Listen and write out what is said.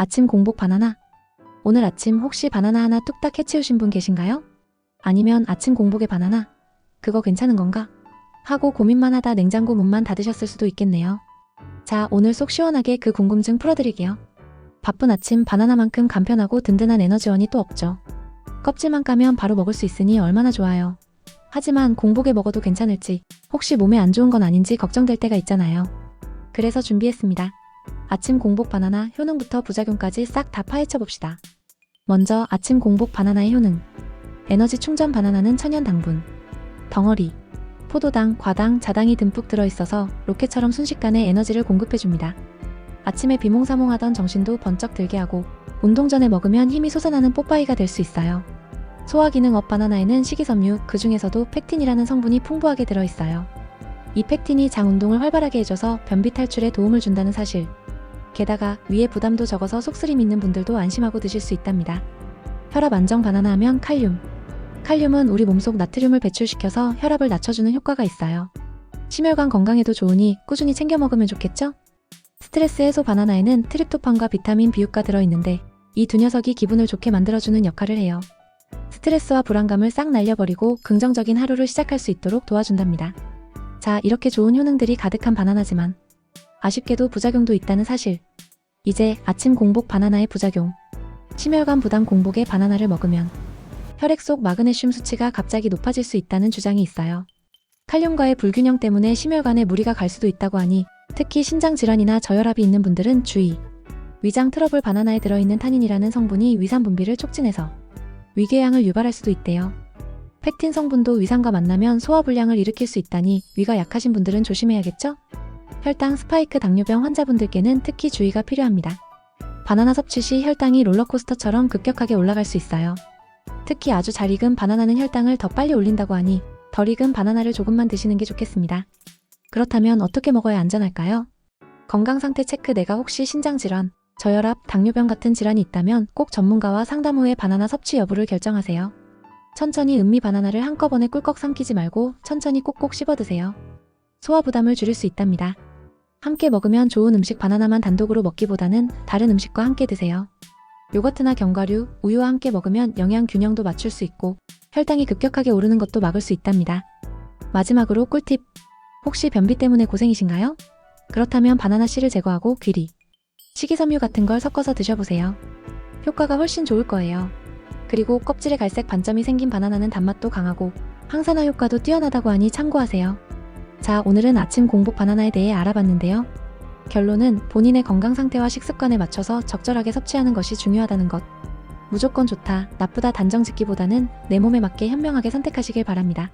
아침 공복 바나나. 오늘 아침 혹시 바나나 하나 뚝딱 해치우신 분 계신가요? 아니면 아침 공복에 바나나? 그거 괜찮은 건가? 하고 고민만 하다 냉장고 문만 닫으셨을 수도 있겠네요. 자, 오늘 속 시원하게 그 궁금증 풀어드릴게요. 바쁜 아침 바나나만큼 간편하고 든든한 에너지원이 또 없죠. 껍질만 까면 바로 먹을 수 있으니 얼마나 좋아요. 하지만 공복에 먹어도 괜찮을지, 혹시 몸에 안 좋은 건 아닌지 걱정될 때가 있잖아요. 그래서 준비했습니다. 아침 공복 바나나 효능부터 부작용까지 싹 다 파헤쳐 봅시다. 먼저 아침 공복 바나나의 효능. 에너지 충전 바나나는 천연 당분, 덩어리, 포도당, 과당, 자당이 듬뿍 들어있어서 로켓처럼 순식간에 에너지를 공급해줍니다. 아침에 비몽사몽하던 정신도 번쩍 들게 하고 운동 전에 먹으면 힘이 솟아나는 뽀빠이가 될 수 있어요. 소화 기능 업 바나나에는 식이섬유, 그 중에서도 팩틴이라는 성분이 풍부하게 들어있어요. 이 팩틴이 장 운동을 활발하게 해줘서 변비 탈출에 도움을 준다는 사실. 게다가 위에 부담도 적어서 속쓰림 있는 분들도 안심하고 드실 수 있답니다. 혈압 안정 바나나 하면 칼륨. 칼륨은 우리 몸속 나트륨을 배출시켜서 혈압을 낮춰주는 효과가 있어요. 심혈관 건강에도 좋으니 꾸준히 챙겨 먹으면 좋겠죠? 스트레스 해소 바나나에는 트립토판과 비타민 비유가 들어있는데 이 두 녀석이 기분을 좋게 만들어주는 역할을 해요. 스트레스와 불안감을 싹 날려버리고 긍정적인 하루를 시작할 수 있도록 도와준답니다. 자, 이렇게 좋은 효능들이 가득한 바나나지만 아쉽게도 부작용도 있다는 사실. 이제 아침 공복 바나나의 부작용. 심혈관 부담 공복에 바나나를 먹으면 혈액 속 마그네슘 수치가 갑자기 높아질 수 있다는 주장이 있어요. 칼륨과의 불균형 때문에 심혈관에 무리가 갈 수도 있다고 하니 특히 신장 질환이나 저혈압이 있는 분들은 주의. 위장 트러블 바나나에 들어있는 타닌이라는 성분이 위산 분비를 촉진해서 위궤양을 유발할 수도 있대요. 팩틴 성분도 위산과 만나면 소화 불량을 일으킬 수 있다니 위가 약하신 분들은 조심해야겠죠? 혈당 스파이크 당뇨병 환자분들께는 특히 주의가 필요합니다. 바나나 섭취 시 혈당이 롤러코스터처럼 급격하게 올라갈 수 있어요. 특히 아주 잘 익은 바나나는 혈당을 더 빨리 올린다고 하니 덜 익은 바나나를 조금만 드시는 게 좋겠습니다. 그렇다면 어떻게 먹어야 안전할까요? 건강 상태 체크 내가 혹시 신장 질환, 저혈압, 당뇨병 같은 질환이 있다면 꼭 전문가와 상담 후에 바나나 섭취 여부를 결정하세요. 천천히 음미 바나나를 한꺼번에 꿀꺽 삼키지 말고 천천히 꼭꼭 씹어 드세요. 소화 부담을 줄일 수 있답니다. 함께 먹으면 좋은 음식 바나나만 단독으로 먹기보다는 다른 음식과 함께 드세요. 요거트나 견과류, 우유와 함께 먹으면 영양 균형도 맞출 수 있고 혈당이 급격하게 오르는 것도 막을 수 있답니다. 마지막으로 꿀팁. 혹시 변비 때문에 고생이신가요? 그렇다면 바나나 씨를 제거하고 귀리, 식이섬유 같은 걸 섞어서 드셔보세요. 효과가 훨씬 좋을 거예요. 그리고 껍질에 갈색 반점이 생긴 바나나는 단맛도 강하고 항산화 효과도 뛰어나다고 하니 참고하세요. 자, 오늘은 아침 공복 바나나에 대해 알아봤는데요. 결론은 본인의 건강 상태와 식습관에 맞춰서 적절하게 섭취하는 것이 중요하다는 것. 무조건 좋다, 나쁘다 단정 짓기보다는 내 몸에 맞게 현명하게 선택하시길 바랍니다.